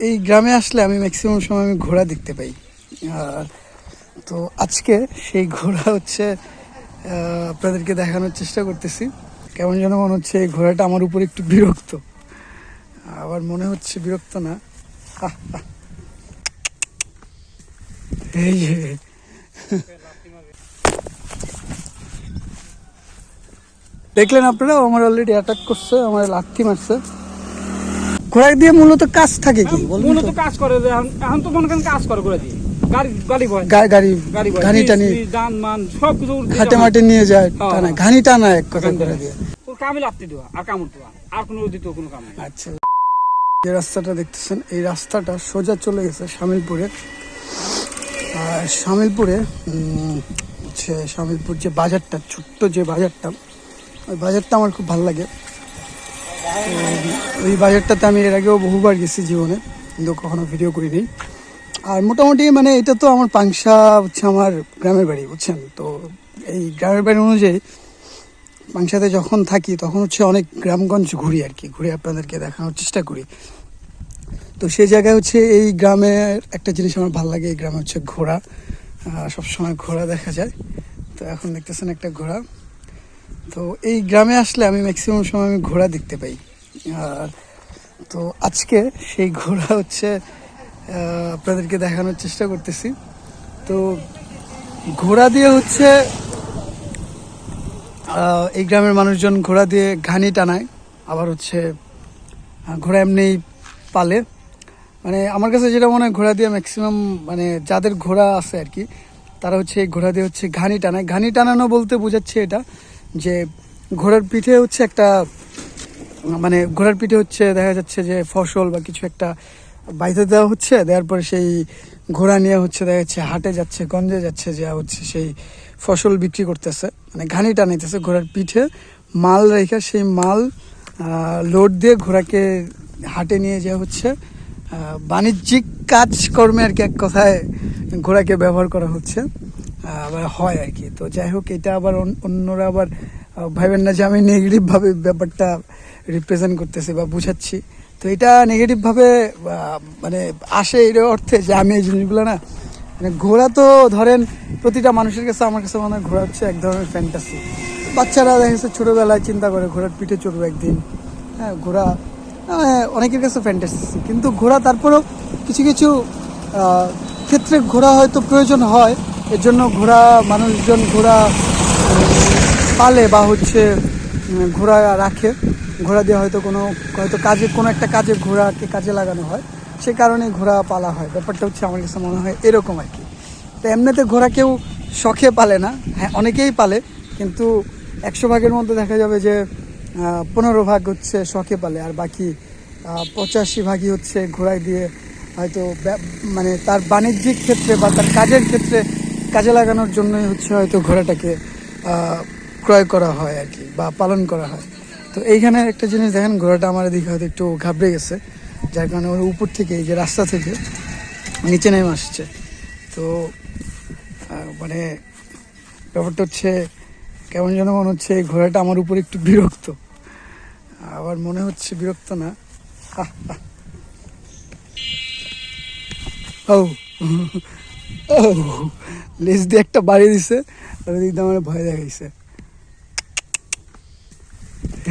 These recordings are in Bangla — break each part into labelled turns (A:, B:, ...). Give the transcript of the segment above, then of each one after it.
A: এই গ্রামে আসলে আমি ম্যাক্সিমাম সময় আমি ঘোড়া দেখতে পাই। আর তো আজকে সেই ঘোড়া হচ্ছে আপনাদেরকে দেখানোর চেষ্টা করতেছি। কেমন যেন মনে হচ্ছে এই ঘোড়াটা আমার উপর একটু বিরক্ত। আবার মনে হচ্ছে বিরক্ত না। এই যে। দেখলেন আপনারা, আমার অলরেডি অ্যাটাক করছে, আমার লাথি মারছে। ঘোড়া দিয়ে মূলত কাজ থাকে কি?
B: মূলত কাজ করে এখন- এখন তো মনে করেন কাজ করে করে দিয়ে। গাড়ি গাড়ি
A: গাড়ি
B: গাড়ি
A: ঘানি টানি।
B: যান মান সব কিছু
A: হাটে
B: দিতে
A: মাঠে নিয়ে যায়
B: হ্যাঁ।
A: টানা। ঘানি টানা এক কথা করে দিয়ে।
B: ওর কামে লাপতে দেওয়া আর কামড় দেওয়া। আর কোনো কোনো কাম
A: আচ্ছা। যে রাস্তাটা দেখতেছেন এই রাস্তাটা সোজা চলে গেছে শামিলপুরে। আর শামিলপুরে হচ্ছে শামিলপুর যে বাজারটা ছোট্ট যে বাজারটা ওই বাজারটা আমার খুব ভালো লাগে। ওই বাজারটাতে আমি এর আগেও বহুবার গেছি জীবনে, কিন্তু কখনো ভিডিও করিনি। আর মোটামুটি মানে এটা তো আমার পাংশা হচ্ছে আমার গ্রামের বাড়ি, বুঝছেন? তো এই গ্রামের বাড়ি অনুযায়ী পাংশাতে যখন থাকি, তখন হচ্ছে অনেক গ্রামগঞ্জ ঘুরি আর কি, ঘুরে আপনাদেরকে দেখানোর চেষ্টা করি। তো সেই জায়গায় হচ্ছে এই গ্রামের একটা জিনিস আমার ভালো লাগে, এই গ্রামে হচ্ছে ঘোড়া। সবসময় ঘোড়া দেখা যায়। তো এখন দেখতেছেন একটা ঘোড়া। তো এই গ্রামে আসলে আমি ম্যাক্সিমাম সময় আমি ঘোড়া দেখতে পাই। আর তো আজকে সেই ঘোড়া হচ্ছে আপনাদেরকে দেখানোর চেষ্টা করতেছি। তো ঘোড়া দিয়ে হচ্ছে এই গ্রামের মানুষজন ঘোড়া দিয়ে ঘানি টানায়। আবার হচ্ছে ঘোড়া এমনি পালে। মানে আমার কাছে যেটা মনে হয়, ঘোড়া দিয়ে ম্যাক্সিমাম মানে যাদের ঘোড়া আছে আর কি, তারা হচ্ছে এই ঘোড়া দিয়ে হচ্ছে ঘানি টানায়। ঘানি টানানো বলতে বোঝাচ্ছে এটা যে ঘোড়ার পিঠে হচ্ছে একটা মানে ঘোড়ার পিঠে হচ্ছে দেখা যাচ্ছে যে ফসল বা কিছু একটা বাইতে দেওয়া হচ্ছে, দেওয়ার পরে সেই ঘোড়া নিয়ে হচ্ছে দেখা যাচ্ছে হাটে যাচ্ছে, গঞ্জে যাচ্ছে, যে হচ্ছে সেই ফসল বিক্রি করতেছে। মানে ঘানি টানাইতেছে ঘোড়ার পিঠে। মাল রেখে সেই মাল লোড দিয়ে ঘোড়াকে হাটে নিয়ে যাওয়া হচ্ছে। বাণিজ্যিক কাজকর্মে আর কি এক কথায় ঘোড়াকে ব্যবহার করা হচ্ছে। হয় আর কি তো যাই হোক, এটা আবার অন- অন্যরা আবার ভাবেন না যে আমি নেগেটিভভাবে ব্যাপারটা রিপ্রেজেন্ট করতেছি বা বুঝাচ্ছি। তো এটা নেগেটিভভাবে মানে আসে এর অর্থে যে আমি এই জিনিসগুলো না মানে ঘোরা তো ধরেন প্রতিটা মানুষের কাছে, আমার কাছে মনে হয় ঘোড়া হচ্ছে এক ধরনের ফ্যান্টাসি বাচ্চারা দেখা যাচ্ছে ছোটোবেলায় চিন্তা করে ঘোড়ার পিঠে চড়বো একদিন। হ্যাঁ মানে অনেকের কাছে ফ্যান্টাসি কিন্তু ঘোরা তারপরেও কিছু কিছু ক্ষেত্রে ঘোড়া হয়তো প্রয়োজন হয় এর জন্য ঘোড়া, মানুষজন ঘোড়া পালে বা হচ্ছে ঘোড়া রাখে। ঘোড়া দিয়ে হয়তো কোনো, হয়তো কাজে, কোনো একটা কাজে ঘোড়াকে কাজে লাগানো হয়। সে কারণে ঘোড়া পালা হয়। ব্যাপারটা হচ্ছে আমার কাছে মনে হয় এরকম আর কি। তো এমনিতে ঘোড়া কেউ শখে পালে না। হ্যাঁ অনেকেই পালে, কিন্তু একশো ভাগের মধ্যে দেখা যাবে যে পনেরো ভাগ হচ্ছে শখে পালে। আর বাকি পঁচাশি ভাগই হচ্ছে ঘোড়ায় দিয়ে হয়তো মানে তার বাণিজ্যিক ক্ষেত্রে বা তার কাজের ক্ষেত্রে কাজে লাগানোর জন্যই হচ্ছে হয়তো ঘোড়াটাকে ক্রয় করা হয় আর কি বা পালন করা হয়। তো এইখানে একটা জিনিস দেখেন, ঘোড়াটা আমার দিকে হয়তো একটু ঘাবড়ে গেছে, যার কারণে ওর উপর থেকে এই যে রাস্তা থেকে নিচে নেমে আসছে। তো মানে ব্যাপারটা হচ্ছে কেমন যেন মনে হচ্ছে এই ঘোড়াটা আমার উপর একটু বিরক্ত। আবার মনে হচ্ছে বিরক্ত না। ও ও লেজ দিয়ে একটা বাড়ি দিছে। আর ওদিক আমার ভয় দেখাইছে।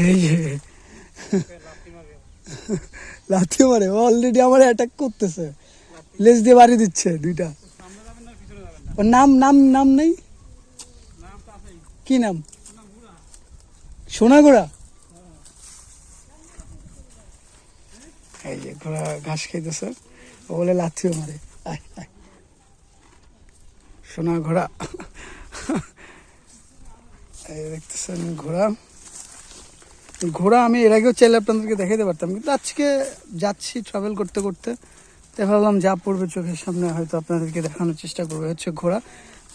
A: এই যে। লাথি মারে। অলরেডি আমার অ্যাটাক করতেছে। লেজ দিয়ে বাড়ি দিচ্ছে দুইটা। ওর নাম নাম নাম নেই? কি নাম? সোনা ঘোড়া এই যে ঘোড়া ঘাস খাইতেছে। ও বলে লাথিও মারে। সোনা ঘোড়া। এই দেখতেছেন ঘোড়া। ঘোড়া আমি এর আগেও চাইলে আপনাদেরকে দেখাইতে পারতাম, কিন্তু আজকে যাচ্ছি ট্রাভেল করতে করতে। তাই ভাবলাম যা পড়বে চোখের সামনে হয়তো আপনাদেরকে দেখানোর চেষ্টা করবে। হচ্ছে ঘোড়া,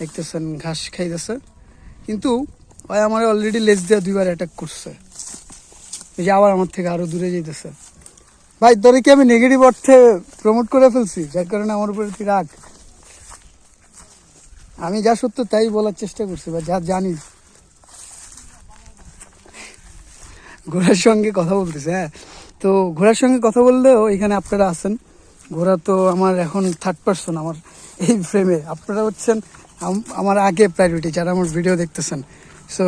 A: দেখতেছেন ঘাস খাইতেছে। কিন্তু ওই আমার অলরেডি লেজ দেওয়া দুইবার অ্যাটাক করছে। যে আবার আমার থেকে আরও দূরে যেতেছে ভাই তোরে কি আমি নেগেটিভ অর্থে প্রমোট করে ফেলছি? যার কারণে আমার উপরে তুই রাগ। আমি যা সত্য তাই বলার চেষ্টা করছি, বা যা জানি। ঘোড়ার সঙ্গে কথা বলতেছে হ্যাঁ? তো ঘোড়ার সঙ্গে কথা বললেও এখানে আপনারা আছেন। ঘোড়া তো আমার এখন থার্ড পার্সন আমার এই ফ্রেমে আপনারা হচ্ছেন আমার আগে প্রায়োরিটি যারা আমার ভিডিও দেখতেছেন। সো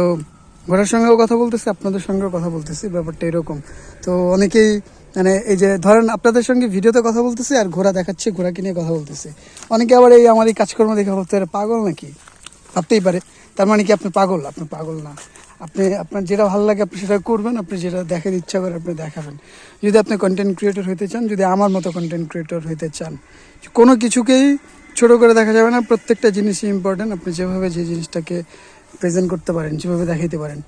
A: ঘোড়ার সঙ্গেও কথা বলতেছি, আপনাদের সঙ্গেও কথা বলতেছি, ব্যাপারটা এরকম। তো অনেকেই মানে এই যে ধরেন আপনাদের সঙ্গে ভিডিওতে কথা বলতেছি আর ঘোড়া দেখাচ্ছে, ঘোড়াকে নিয়ে কথা বলতেছে। অনেকে আবার এই আমার এই কাজকর্ম দেখে ভাবতে পারে, পাগল নাকি? ভাবতেই পারে। তার মানে কি আপনি পাগল? আপনি পাগল না। আপনি, আপনার যেটা ভালো লাগে আপনি সেটা করবেন, আপনি যেটা দেখার ইচ্ছা করে আপনি দেখাবেন। যদি আপনি কন্টেন্ট ক্রিয়েটর হইতে চান, যদি আমার মতো কন্টেন্ট ক্রিয়েটর হইতে চান, কোনো কিছুকেই ছোট করে দেখা যাবে না। প্রত্যেকটা জিনিসই ইম্পর্টেন্ট আপনি যেভাবে যে জিনিসটাকে প্রেজেন্ট করতে পারেন, যেভাবে দেখাইতে পারেন।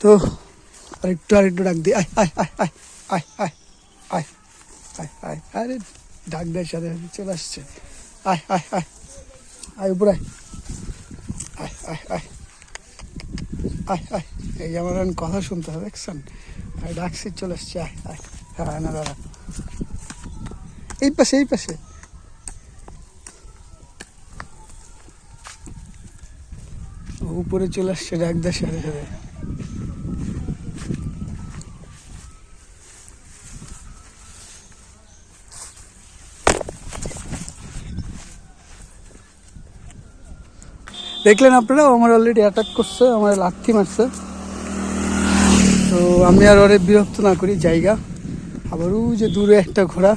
A: তো আরেকটু আরেকটু ডাক দিই। আয় আয় আয় আয়। আয় আয় আয় আয় আয় আরে ডাক দেয় সাথে সাথে চলে আসছে আয় আয় আয় আয় উপরে আয় আয় আয় আয় আয় আয় এই আমার কথা শুনতে হবে দেখছেন আয় ডাকছি চলে আসছে আয় আয় হ্যাঁ না দাদা এই পাশে এই পাশে উপরে চলে আসছে ডাক দেয় সাথে সাথে দেখলেন আপনারা? আমার অলরেডি অ্যাটাক করছে, আমার লাথি মারছে। তো আমি আর ওরে বিরক্ত না করি, জায়গা। আবারও যে দূরে একটা ঘোড়া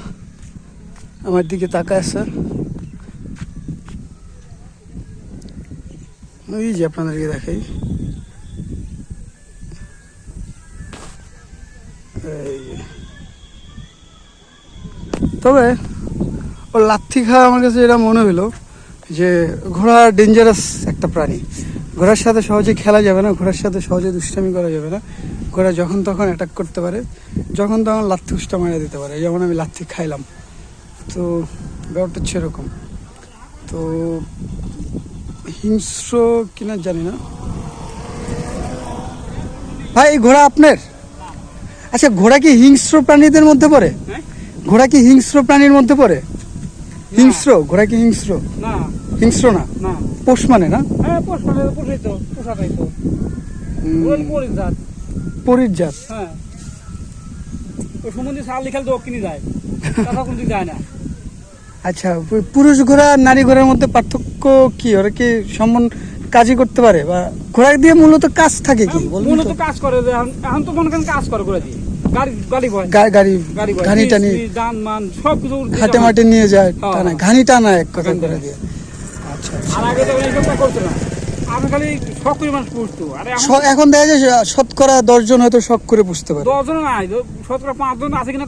A: আমার দিকে তাকায় আছে। ওই যে আপনাদেরকে দেখাই। তবে, ওর লাথি খাওয়া আমার কাছে এটা মনে হলো যে ঘোড়া ডেঞ্জারাস একটা প্রাণী। ঘোড়ার সাথে সহজে খেলা যাবে না ঘোড়ার সাথে সহজে দুষ্টামি করা যাবে না। ঘোড়া যখন তখন অ্যাটাক করতে পারে যখন তখন লাথি উষ্টা মারা দিতে পারে। যেমন আমি লাথি খাইলাম। তো ব্যাপারটা হচ্ছে এরকম। তো হিংস্র কিনা জানি না। ভাই এই ঘোড়া আপনার? আচ্ছা ঘোড়া কি হিংস্র প্রাণীদের মধ্যে পড়ে?
B: হ্যাঁ।
A: ঘোড়া কি হিংস্র প্রাণীর মধ্যে পড়ে? হিংস্র ঘোড়া কি হিংস্র।
B: না।
A: হিংস্র না।
B: না।
A: পোষ মানে না?
B: হ্যাঁ পোষ মানে পোষাই তো পোষাটাই তো। পরির জাত।
A: পরীর জাত।
B: হ্যাঁ। ওই সম্বন্ধে সাল লিখাল তো কিনে যায়। তাছাড়া কোনো যায় না।
A: আচ্ছা পুরুষ ঘোড়া নারী ঘোড়ার মধ্যে পার্থক্য কি? ওরা কি সম্মান কাজই করতে পারে? বা ঘোড়া দিয়ে মূলত কাজ থাকে কি?
B: মূলত কাজ করে এখন তো মনে করেন কাজ করে করে দিয়ে। গাড়ি
A: ঘানি টানি নিয়ে যায় ঘানি টানা এক কথা করে দিয়ে। আচ্ছা,
B: আচ্ছা। এখন
A: দেখা যায় শতকরা দশজন হয়তো শখ করে পুষতে পারে।
B: দশজন নাই শতকরা পাঁচজন আছে কিনা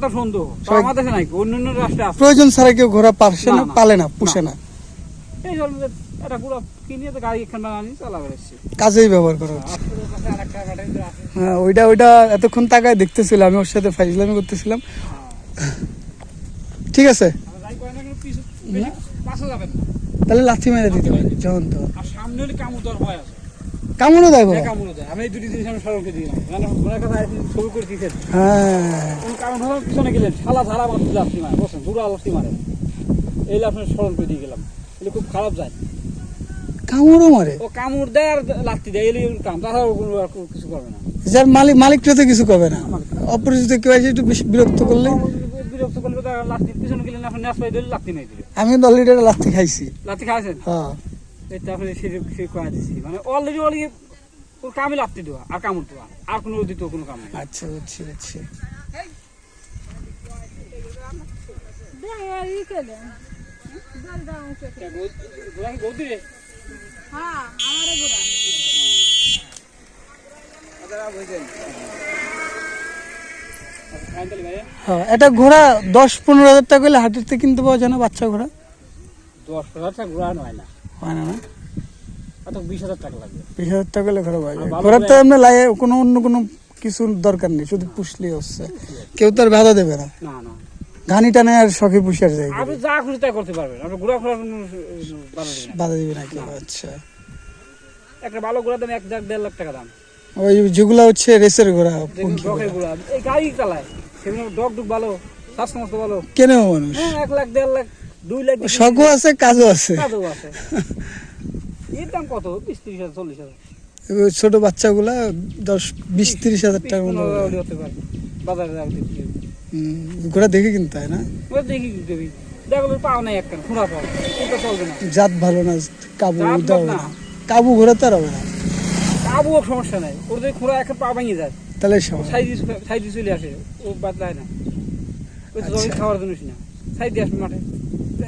B: নাই
A: প্রয়োজন ছাড়া কেউ ঘোড়া পারছে না পালে না পুষে না।
B: এই এটা পুরো কিনে তো গাড়ি এখানে বানানি চালা
A: কাজেই ব্যবহার করা হচ্ছে। হ্যাঁ ওইটা ওইটা এতক্ষণ তাকায় দেখতেছিলাম আমি ওর সাথে ফাইজলামি করতেছিলাম। ঠিক আছে। তাহলে লাথি মেরে দিতে পারি যখন তো
B: আর সামনে হলে কামু দেওয়ার ভয় আছে।
A: কামড়ও দেয়
B: হ্যাঁ,
A: ঘোড়া
B: দেয়। আমি এই দুটি জিনিস আমি দিলাম। মানে ঘোড়ার কথা ছবি করে দিতে
A: হ্যাঁ।
B: কোন কারণ হলো পিছনে গেলেন। শালা ধারা মারতে লাফতি মারে বসেন দুরা লাফতি মারে। এই আপনার স্মরণ করে দিয়ে গেলাম। এগুলো খুব খারাপ যায়।
A: কামড়ও মারে।
B: ও কামড় দেয় আর লাত্তি দেয় এলি কাম তাছাড়া কিছু করবে না।
A: যার মালিক মালিকটা তো কিছু করবে না। অপরিচিত কেউ এসে একটু বিরক্ত করলে? আমি দশ লিটার লাত্তি খাইছি।
B: লাত্তি খাইছেন?
A: হ্যাঁ।
B: তারপরে সে করে দিছি মানে অলরেডি অলরেডি ওর কামে লাত্তি দেওয়া আর কামড় দেওয়া আর কোনো দিত কোনো কাম
A: আচ্ছা
B: আচ্ছা আচ্ছা
C: হ্যাঁ আমারে
A: হ্যাঁ এটা ঘোড়া দশ পনেরো হাজার টাকা হলে হাটের থেকে কিনতে পাওয়া যায় না বাচ্চা ঘোড়া
B: দশ হাজার টাকা ঘোরা নয় না।
A: হয় না না?
B: বিশ হাজার টাকা লাগবে
A: বিশ হাজার টাকা হলে ঘোড়া পাওয়া যায়।
B: আর
A: ঘোড়ার তো এমনি লাগে কোনো অন্য কোনো কিছু দরকার নেই শুধু পুষলেই হচ্ছে। কেউ তো আর বাধা দেবে না।
B: না না।
A: ঘানি টানে আর শখে পুষার যায়
B: আপনি যা খুশি তাই করতে পারবেন। আপনি ঘোরা ফোরা কোনো বাধা দেবে
A: বাধা দিবে না কেউ আচ্ছা।
B: একটা ভালো ঘোড়া দাম এক লাখ দেড় লাখ টাকা দাম।
A: ওই যেগুলো হচ্ছে রেসের ঘোড়া পঙ্খী ঘোড়া।
B: এই গাড়ি চালায়। সেগুলো ডগ ডুক ভালো স্বাস্থ্য সমস্ত ভালো।
A: কেনেও মানুষ।
B: হ্যাঁ এক লাখ দেড় লাখ দুই লাখ
A: শখও আছে কাজও আছে।
B: কাজও আছে। এর দাম কত? বিশ তিরিশ হাজার চল্লিশ হাজার।
A: ছোট বাচ্চাগুলা দশ বিশ তিরিশ হাজার টাকা মতো।
B: হতে পারে। বাজারে
A: ঘোড়া দেখে কিনতে হয় না?
B: ওই দেখি কি দেবি দেখো পাও নাই একটা ঘোড়া পাও। ওটা চলবে না।
A: জাত ভালো না কাবু
B: জাত
A: দেওয়া
B: না।
A: কাবু ঘোড়া তো আর হবে না।
B: সমস্যা নাই। ওর যদি ঘোড়া একটা পা ভাঙিয়ে যায়
A: তাহলে
B: সাইজ সাইজ চলে আসে ও বাদলায় না। ওই তো
A: আচ্ছা।
B: জমি খাওয়ার জন্য না সাইড দিয়ে আসবে মাঠে।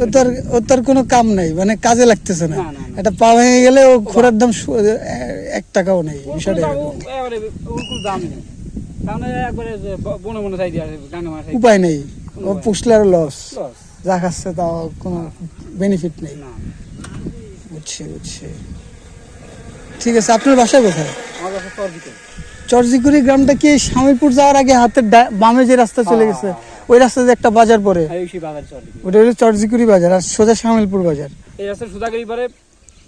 A: ও তার ও তার কোনো কাম নাই মানে কাজে লাগতেছে না।
B: না, না, না।
A: এটা পা ভেঙে গেলে ও ঘোড়ার দাম এ- এক টাকাও নেই
B: ওর
A: বিষয়টা
B: কোনো দাম-
A: এরকম।
B: এবারে ওর কোনো দামই নেই।
A: উপায় নেই। ও পুষলে আর লস। যা খাচ্ছে তাও কোনো বেনিফিট নেই। বুঝছি বুঝছি। ঠিক আছে আপনার বাসায় কোথায়? চরজিগুড়ি গ্রামটা কি স্বামীপুর যাওয়ার আগে হাতের বামে যে রাস্তা চলে গেছে ওই রাস্তা যে একটা বাজার পড়ে? ওটা হলো চরজিগুড়ি বাজার আর সোজা শামিলপুর বাজার।
B: এই রাস্তা সোজা গেলে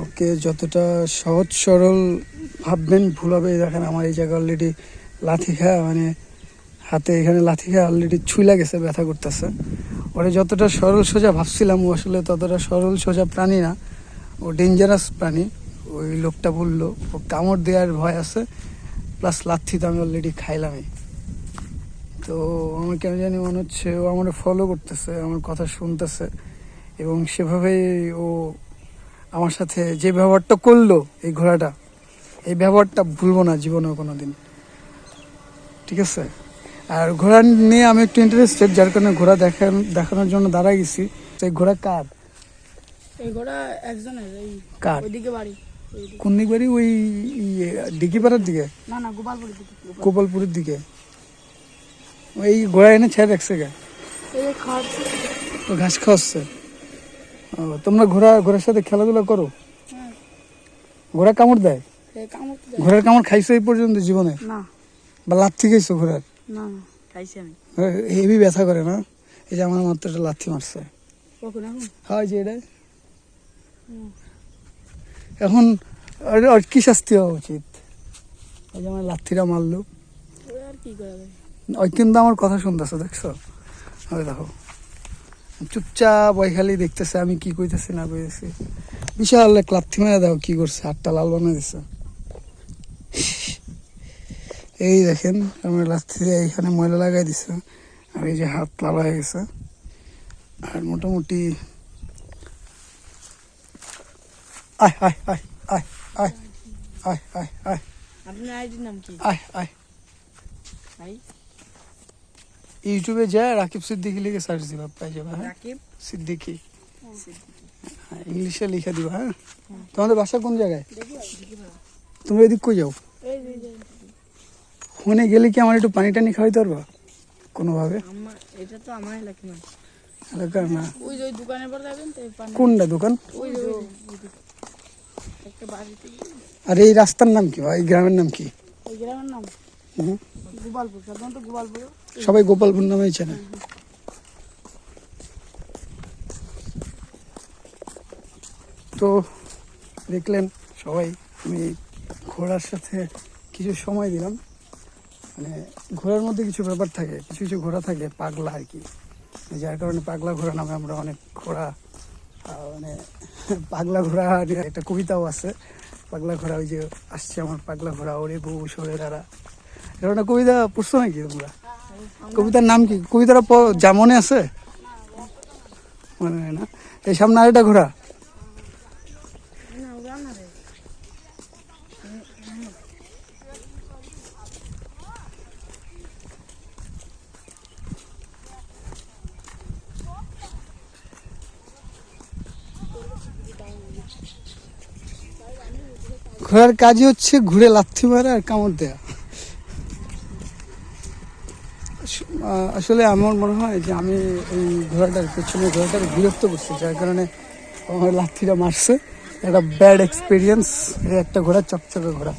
A: ওকে যতটা সহজ সরল ভাববেন, ভুল হবে। দেখেন আমার এই জায়গায় অলরেডি লাথি খায় মানে হাতে এখানে লাথি খায় অলরেডি ছুইলা গেছে, ব্যথা করতেছে। ওরে যতটা সরল সোজা ভাবছিলাম, ও আসলে ততটা সরল সোজা প্রাণী না, ও ডেঞ্জারাস প্রাণী। ওই লোকটা বলল, ও কামড় দেওয়ার ভয় আছে প্লাস লাথি তো আমি অলরেডি খাইলামই। তো আমার কেন জানি মনে হচ্ছে ও আমার ফলো করতেছে, আমার কথা শুনতেছে। এবং সেভাবেই ও আমার সাথে যে ব্যবহারটা করল এই ঘোড়াটা এই ব্যবহারটা ভুলবো না জীবনেও কোনো দিন ঠিক আছে? আর ঘোড়া নিয়ে আমি একটু ইন্টারেস্টেড যার কারণে ঘোড়া দেখান দেখানোর জন্য দাঁড়ায় গেছি। সেই ঘোড়া কার?
C: এই ঘোড়া একজনের এই
A: কার?
C: ওইদিকে বাড়ি।
A: কোন দিক বাড়ি? ওই ডিকিপাড়ার দিকে?
C: না না গোপালপুরের দিকে।
A: গোপালপুরের দিকে। ওই ঘোড়া এনে ছেড়ে রাখছে গা। ঘাস খাওয়াচ্ছে। তোমরা ঘোড়া ঘোড়ার সাথে খেলাধুলা করো?
C: হ্যাঁ।
A: ঘোড়া কামড় দেয়। ঘোড়ার কামড় খাইছো এই পর্যন্ত জীবনে? বা লাথি খাইছো ঘোড়ার? হেভি ব্যথা করে না? এই যে আমার মাত্র একটা লাথি মারছে।
C: এখন?
A: হয় যে এটা। এখন ওর- কি শাস্তি হওয়া উচিত? ওই যে আমার লাথিটা মারলো।
C: ওই আর কি
A: ওই কিন্তু আমার কথা শুনতেছো দেখছ? ওই দেখো। চুপচাপ ওই খালি দেখতেছে আমি কি কইতেছি না কইতেছি। বিশাল এক লাথি মেরে দেখো কি করছে হাতটা লাল বানিয়ে দিছে। এই দেখেন আমার দিয়ে এইখানে ময়লা লাগাই দিছে আর এই যে হাত লাল হয়ে গেছে। আর মোটামুটি আয় আয় আয় আয় আয় আয় আয় আয়।
C: আপনার আইডির নাম কি?
A: আয় আয়।
C: ভাই
A: ইউটিউবে যায় রাকিব সিদ্দিকি লিখে সার্চ দিবা পাই যাবে হ্যাঁ?
C: রাকিব?
A: সিদ্দিকি। হ্যাঁ, ইংলিশে লিখে দিবা হ্যাঁ? তোমাদের বাসা কোন জায়গায়? তোমরা এদিক কই যাও?
C: যে, যে
A: ফোনে গেলে কি আমার একটু পানি টানি খাওয়াইতে পারবা? কোনোভাবে?
C: এটা তো আমার এলাকা না
A: এলাকার না।
C: ওই যে দোকানের পর যাবেন তো
A: কোনটা দোকান?
C: ওই যে যে,
A: আর এই রাস্তার নাম কি এই গ্রামের নাম কি?
C: এই গ্রামের নাম?
A: সবাই গোপালপুর নামেই চেনে। তো দেখলেন সবাই, আমি ঘোড়ার সাথে কিছু সময় দিলাম। মানে ঘোড়ার মধ্যে কিছু ব্যাপার থাকে, কিছু কিছু ঘোড়া থাকে, পাগলা আর কি। যার কারণে পাগলা ঘোড়া নামে আমরা অনেক ঘোড়া মানে পাগলা ঘোড়া একটা কবিতাও আছে। পাগলা ঘোড়া ওই যে আসছে আমার পাগলা ঘোড়া ওরে বউ সরে দাঁড়া একটা কবিতা পড়ছো নাকি তোমরা? কবিতার নাম কি? কবিতাটা যা মনে আছে? মনে হয় না। এই সামনে আরেকটা ঘোড়া। ঘোড়ার কাজই হচ্ছে ঘুরে লাথি মারা আর কামড় দেয়া আস- আহ, আসলে আমার মনে হয় যে আমি এই ঘোড়াটার পেছনে ঘোড়াটার বিরক্ত করছি, যার কারণে আমার লাথিটা মারছে। একটা ব্যাড এক্সপিরিয়েন্স একটা ঘোড়া, চকচকে ঘোড়া।